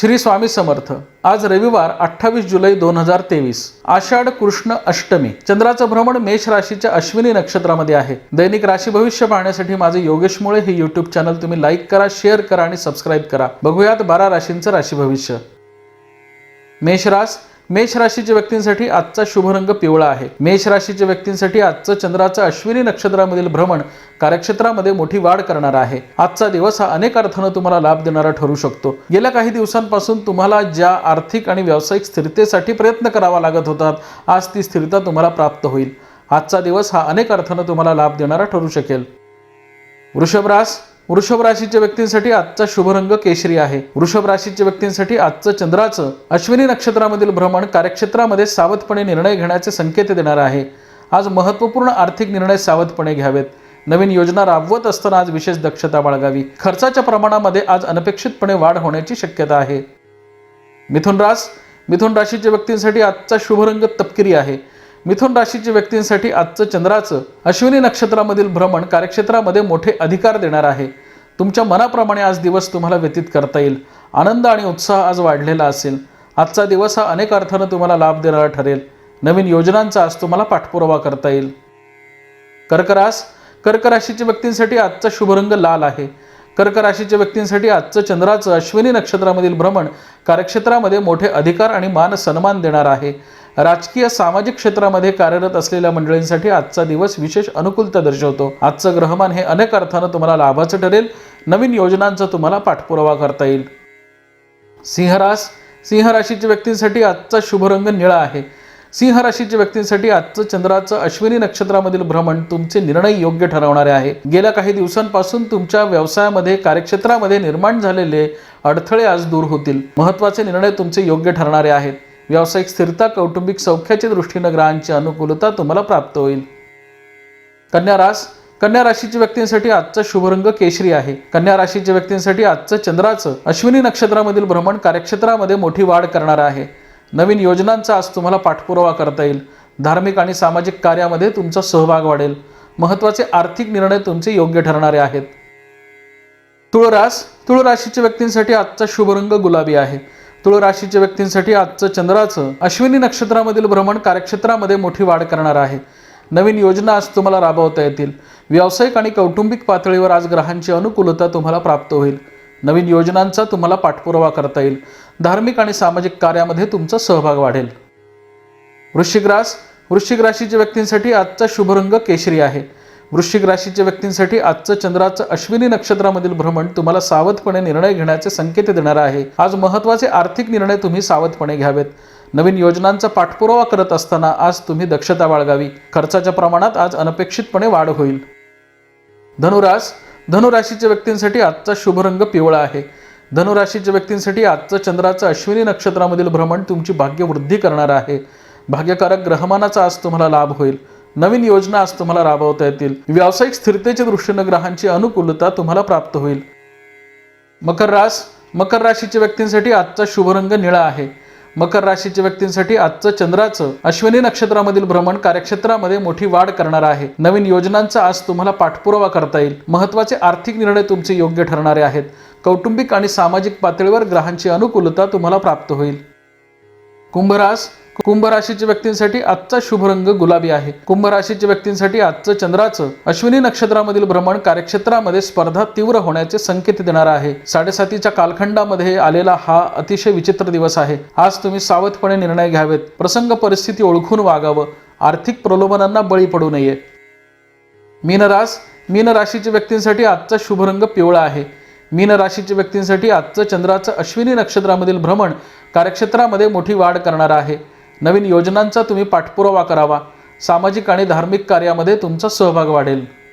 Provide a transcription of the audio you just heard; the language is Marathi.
श्री स्वामी समर्थ. आज रविवार अठ्ठावीस जुलै दोन हजार तेवीस. आषाढ कृष्ण अष्टमी. चंद्राचं भ्रमण मेष राशीच्या अश्विनी नक्षत्रामध्ये आहे. दैनिक राशी भविष्य पाहण्यासाठी माझे योगेश मुळे हे युट्यूब चॅनल तुम्ही लाईक करा शेअर करा आणि सबस्क्राईब करा. बघूयात बारा राशींचं राशी भविष्य. मेष रास मेष राशीच्या व्यक्तींसाठी आजचा शुभ रंग पिवळा आहे. मेष राशीच्या व्यक्तींसाठी आजचं चंद्राचं अश्विनी नक्षत्रामधील भ्रमण कार्यक्षेत्रामध्ये मोठी वाढ करणार आहे. आजचा दिवस हा अनेक अर्थानं तुम्हाला लाभ देणारा ठरू शकतो. गेल्या काही दिवसांपासून तुम्हाला ज्या आर्थिक आणि व्यावसायिक स्थिरतेसाठी प्रयत्न करावा लागत होतात आज ती स्थिरता तुम्हाला प्राप्त होईल. आजचा दिवस हा अनेक अर्थानं तुम्हाला लाभ देणारा ठरू शकेल. वृषभरास वृषभ राशीच्या व्यक्तींसाठी आजचा शुभ रंग केशरी आहे. वृषभ राशीच्या व्यक्तींसाठी आजचं चंद्राचं अश्विनी नक्षत्रामधील भ्रमण कार्यक्षेत्रामध्ये सावधपणे निर्णय घेण्याचे संकेत देणार आहे. आज महत्त्वपूर्ण आर्थिक निर्णय सावधपणे घ्यावेत. नवीन योजना राबवत असताना आज विशेष दक्षता बाळगावी. खर्चाच्या प्रमाणामध्ये आज अनपेक्षितपणे वाढ होण्याची शक्यता आहे. मिथुन रास मिथुन राशीच्या व्यक्तींसाठी आजचा शुभ रंग तपकिरी आहे. मिथुन राशीच्या व्यक्तींसाठी आजचं चंद्राचं अश्विनी नक्षत्रामधील भ्रमण कार्यक्षेत्रामध्ये मोठे अधिकार देणार आहे. तुमच्या मनाप्रमाणे आज दिवस तुम्हाला व्यतीत करता येईल. आनंद आणि उत्साह आज वाढलेला असेल. आजचा दिवस हा अनेक अर्थानं तुम्हाला लाभ देणारा ठरेल. नवीन योजनांचा आज तुम्हाला पाठपुरावा करता येईल. कर्करास कर्क राशीच्या व्यक्तींसाठी आजचा शुभरंग लाल आहे. कर्क राशीच्या व्यक्तींसाठी आजचं चंद्राचं अश्विनी नक्षत्रामधील भ्रमण कार्यक्षेत्रामध्ये मोठे अधिकार आणि मान सन्मान देणार आहे. राजकीय सामाजिक क्षेत्रामध्ये कार्यरत असलेल्या मंडळींसाठी आजचा दिवस विशेष अनुकूलता दर्शवतो. आजचं ग्रहमान हे अनेक अर्थानं तुम्हाला लाभाचं ठरेल. नवीन योजनांचा तुम्हाला पाठपुरावा करता येईल. सिंहरास सिंह राशीच्या व्यक्तींसाठी आजचा शुभ रंग निळा आहे. सिंह राशीच्या व्यक्तींसाठी आजचं चंद्राचं अश्विनी नक्षत्रामधील भ्रमण तुमचे निर्णय योग्य ठरवणारे आहे. गेल्या काही दिवसांपासून तुमच्या व्यवसायामध्ये कार्यक्षेत्रामध्ये निर्माण झालेले अडथळे आज दूर होतील. महत्त्वाचे निर्णय तुमचे योग्य ठरणारे आहेत. व्यावसायिक स्थिरता कौटुंबिक सौख्याच्या दृष्टीनं ग्रहांची अनुकूलता तुम्हाला प्राप्त होईल. कन्या रास कन्या राशीच्या व्यक्तींसाठी आजचा शुभरंग केशरी आहे. कन्या राशीच्या व्यक्तींसाठी आजचं चंद्राचं अश्विनी नक्षत्रामधील भ्रमण कार्यक्षेत्रामध्ये मोठी वाढ करणार आहे. नवीन योजनांचा आज तुम्हाला पाठपुरावा करता येईल. धार्मिक आणि सामाजिक कार्यामध्ये तुमचा सहभाग वाढेल. महत्त्वाचे आर्थिक निर्णय तुमचे योग्य ठरणारे आहेत. तुळरास तुळ राशीच्या व्यक्तींसाठी आजचा शुभरंग गुलाबी आहे. तुळ राशीच्या व्यक्तींसाठी आजचं चंद्राचं अश्विनी नक्षत्रामधील भ्रमण कार्यक्षेत्रामध्ये मोठी वाढ करणार आहे. नवीन योजना आज तुम्हाला राबवता येतील. व्यावसायिक आणि कौटुंबिक पातळीवर आज ग्रहांची अनुकूलता तुम्हाला प्राप्त होईल. नवीन योजनांचा तुम्हाला पाठपुरावा करता येईल. धार्मिक आणि सामाजिक कार्यामध्ये तुमचा सहभाग वाढेल. वृश्चिक रास वृश्चिक राशीच्या व्यक्तींसाठी आजचा शुभरंग केशरी आहे. वृश्चिक राशीच्या व्यक्तींसाठी आजचं चंद्राचं अश्विनी नक्षत्रामधील भ्रमण तुम्हाला सावधपणे निर्णय घेण्याचे संकेत देणार आहे. आज महत्त्वाचे आर्थिक निर्णय तुम्ही सावधपणे घ्यावेत. नवीन योजनांचा पाठपुरावा करत असताना आज तुम्ही दक्षता बाळगावी. खर्चाच्या प्रमाणात आज अनपेक्षितपणे वाढ होईल. धनुरास धनुराशीच्या व्यक्तींसाठी आजचा शुभ रंग पिवळा आहे. धनुराशीच्या व्यक्तींसाठी आजचं चंद्राचं अश्विनी नक्षत्रामधील भ्रमण तुमची भाग्यवृद्धी करणार आहे. भाग्यकारक ग्रहमानाचा आज तुम्हाला लाभ होईल. नवीन योजना आज तुम्हाला राबवता येतील. व्यावसायिक स्थिरतेच्या दृष्टीनं ग्रहांची अनुकूलता तुम्हाला प्राप्त होईल. मकर रास मकर राशीच्या व्यक्तींसाठी आजचा शुभरंग निळा आहे. मकर राशीच्या व्यक्तींसाठी आजचं चंद्राचं अश्विनी नक्षत्रामधील भ्रमण कार्यक्षेत्रामध्ये मोठी वाढ करणार आहे. नवीन योजनांचा आज तुम्हाला पाठपुरावा करता येईल. महत्त्वाचे आर्थिक निर्णय तुमचे योग्य ठरणारे आहेत. कौटुंबिक आणि सामाजिक पातळीवर ग्रहांची अनुकूलता तुम्हाला प्राप्त होईल. कुंभरास कुंभ राशीच्या व्यक्तींसाठी आजचा शुभ रंग गुलाबी आहे. कुंभ राशीच्या व्यक्तींसाठी आजचं चंद्राचं अश्विनी नक्षत्रामधील भ्रमण कार्यक्षेत्रामध्ये स्पर्धा तीव्र होण्याचे संकेत देणार आहे. साडेसातीच्या कालखंडामध्ये आलेला हा अतिशय विचित्र दिवस आहे. आज तुम्ही सावधपणे निर्णय घ्यावेत. प्रसंग परिस्थिती ओळखून वागावं. आर्थिक प्रलोभनांना बळी पडू नये. मीनरास मीन राशीच्या व्यक्तींसाठी आजचा शुभ रंग पिवळा आहे. मीन राशीच्या व्यक्तींसाठी आजचं चंद्राचं अश्विनी नक्षत्रामधील भ्रमण कार्यक्षेत्रामध्ये मोठी वाढ करणार आहे. नवीन योजनांचा तुम्ही पाठपुरावा करावा. सामाजिक आणि धार्मिक कार्यामध्ये तुमचा सहभाग वाढेल.